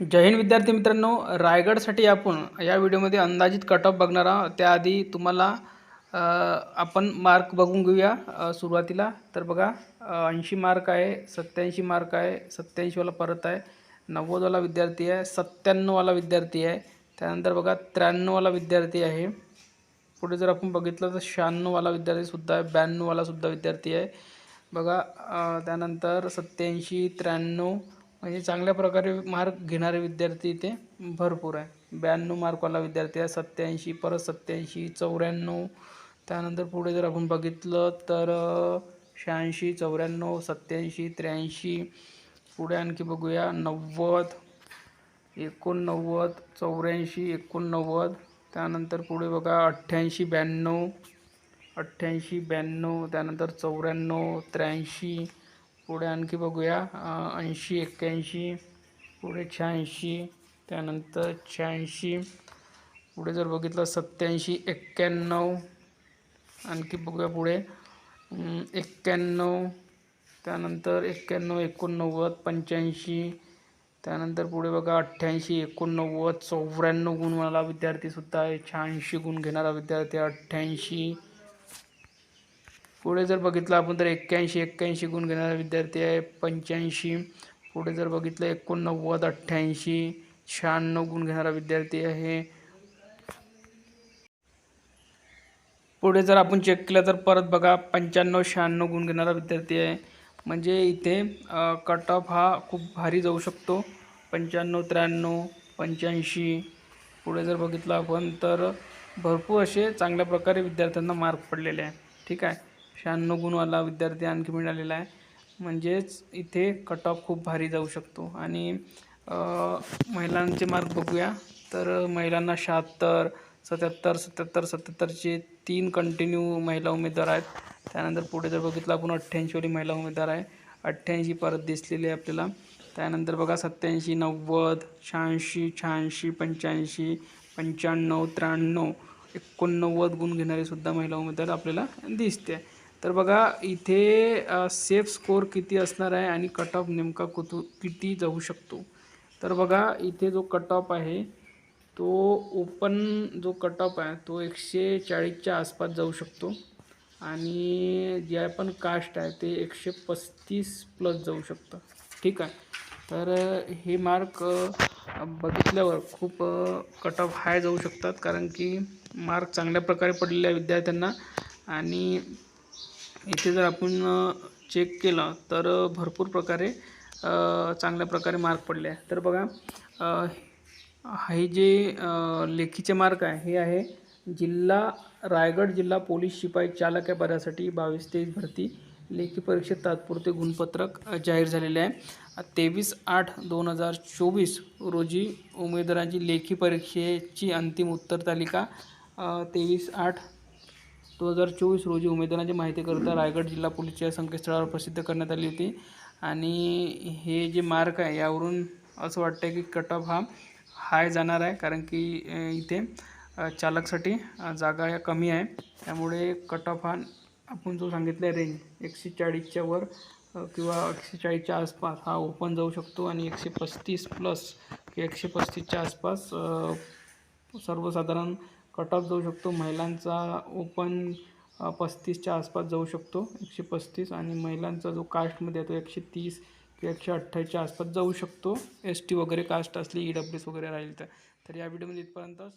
जय हिंद विद्यार्थी मित्रांनो रायगडसाठी आपण या व्हिडिओमध्ये अंदाजित कट ऑफ बघणार आहोत. त्याआधी तुम्हाला आपण मार्क बघून घेऊया सुरुवातीला. तर बघा ऐंशी मार्क आहे सत्याऐंशी मार्क आहे सत्याऐंशीवाला परत आहे नव्वदवाला विद्यार्थी आहे सत्त्याण्णववाला विद्यार्थी आहे. त्यानंतर बघा त्र्याण्णववाला विद्यार्थी आहे. पुढे जर आपण बघितलं तर शहाण्णववाला विद्यार्थीसुद्धा आहे ब्याण्णववाला सुद्धा विद्यार्थी आहे. बघा त्यानंतर सत्याऐंशी त्र्याण्णव म्हणजे चांगल्या प्रकारे मार्क घेणारे विद्यार्थी इथे भरपूर आहे. ब्याण्णव मार्कवाला विद्यार्थी आहे सत्याऐंशी परत सत्याऐंशी चौऱ्याण्णव. त्यानंतर पुढे जर आपण बघितलं तर शहाऐंशी चौऱ्याण्णव सत्याऐंशी त्र्याऐंशी. पुढे आणखी बघूया नव्वद एकोणनव्वद चौऱ्याऐंशी एकोणनव्वद. त्यानंतर पुढे बघा अठ्ठ्याऐंशी ब्याण्णव. अठ्ठ्याऐंशी ब्याण्णव. त्यानंतर चौऱ्याण्णव त्र्याऐंशी. पुढे आणखी बघूया. ऐंशी एक्क्याऐंशी पुढे शहाऐंशी त्यानंतर शहाऐंशी पुढे जर बघितलं सत्याऐंशी एक्क्याण्णव आणखी बघूया पुढे. एक्क्याण्णव त्यानंतर एक्क्याण्णव एकोणनव्वद पंच्याऐंशी त्यानंतर पुढे बघा अठ्ठ्याऐंशी एकोणनव्वद चौऱ्याण्णव गुणवाला विद्यार्थीसुद्धा आहे. शहाऐंशी गुण घेणारा विद्यार्थी अठ्ठ्याऐंशी पुढे जर बघितलं आपण तर एक्क्याऐंशी एक्क्याऐंशी गुण घेणारा विद्यार्थी आहे पंच्याऐंशी. पुढे जर बघितलं एकोणनव्वद अठ्ठ्याऐंशी शहाण्णव गुण घेणारा विद्यार्थी आहे. पुढे जर आपण चेक केलं तर परत बघा पंच्याण्णव शहाण्णव गुण घेणारा विद्यार्थी आहे. म्हणजे इथे कट ऑफ हा खूप भारी जाऊ शकतो. पंच्याण्णव त्र्याण्णव पंच्याऐंशी. पुढे जर बघितलं आपण तर भरपूर असे चांगल्या प्रकारे विद्यार्थ्यांना मार्क पडलेले आहे. ठीक आहे? शहाण्णव गुणवाला विद्यार्थी आणखी मिळालेला आहे. म्हणजेच इथे कट ऑफ खूप भारी जाऊ शकतो. आणि महिलांचे मार्क बघूया. तर महिलांना शहात्तर सत्याहत्तर सत्याहत्तर सत्याहत्तरचे तीन कंटिन्यू महिला उमेदवार आहेत. त्यानंतर पुढे जर बघितलं आपण अठ्ठ्याऐंशीवाली महिला उमेदवार आहे. अठ्ठ्याऐंशी परत दिसलेली आहे आपल्याला. त्यानंतर बघा सत्याऐंशी नव्वद शहाऐंशी शहाऐंशी पंच्याऐंशी पंच्याण्णव त्र्याण्णव एकोणनव्वद गुण घेणारे सुद्धा महिला उमेदवार आपल्याला दिसते. तर बघा इथे सेफ स्कोअर किती असणार आहे आणि कट ऑफ नेमका कुतू किती जाऊ शकतो? तर बघा इथे जो कट ऑफ आहे तो ओपन जो कट ऑफ आहे तो एकशे चाळीसच्या आसपास जाऊ शकतो. आणि जे पण कास्ट आहे ते एकशे पस्तीस प्लस जाऊ शकतं. ठीक आहे? तर हे मार्क बघितल्यावर खूप कट ऑफ हाय जाऊ शकतात. कारण की मार्क चांगल्या प्रकारे पडलेल्या विद्यार्थ्यांना. आणि इथे जर आपण चेक केलं तर भरपूर प्रकारे चांगल्या प्रकारे मार्क पडले आहे तर बघा हे जे लेखीचे मार्क आहे हे आहे जिल्हा रायगड जिल्हा पोलीस शिपाई चालक या पदासाठी बावीस तेवीस भरती. लेखी परीक्षेत तात्पुरते गुणपत्रक जाहीर झालेले आहे. तेवीस आठ दोन हजार चोवीस रोजी उमेदवारांची लेखी परीक्षेची अंतिम उत्तर तालिका तेवीस आठ दोन हजार चोवीस रोजी उमेदवारांची माहितीकरिता रायगड जिल्हा पोलीसच्या संकेतस्थळावर प्रसिद्ध करण्यात आली होती. आणि हे जे मार्क आहे यावरून असं वाटतं की कट ऑफ हा हाय जाणार आहे. कारण की इथे चालकसाठी जागा या कमी आहे. त्यामुळे कट ऑफ हा आपण जो सांगितला आहे रेंज एकशे चाळीसच्या वर किंवा एकशे चाळीसच्या आसपास हा ओपन जाऊ शकतो. आणि एकशे पस्तीस प्लस किंवा एकशे पस्तीसच्या आसपास सर्वसाधारण कट ऑफ जाऊ शकतो. महिलांचा ओपन पस्तीसच्या आसपास जाऊ शकतो. एकशे पस्तीस आणि महिलांचा जो कास्टमध्ये आहे तो एकशे तीस किंवा एकशे अठ्ठावीसच्या आसपास जाऊ शकतो. एस टी वगैरे कास्ट असली ई डब्ल्यू एस वगैरे राहील तर. तर या व्हिडिओमध्ये इथपर्यंतच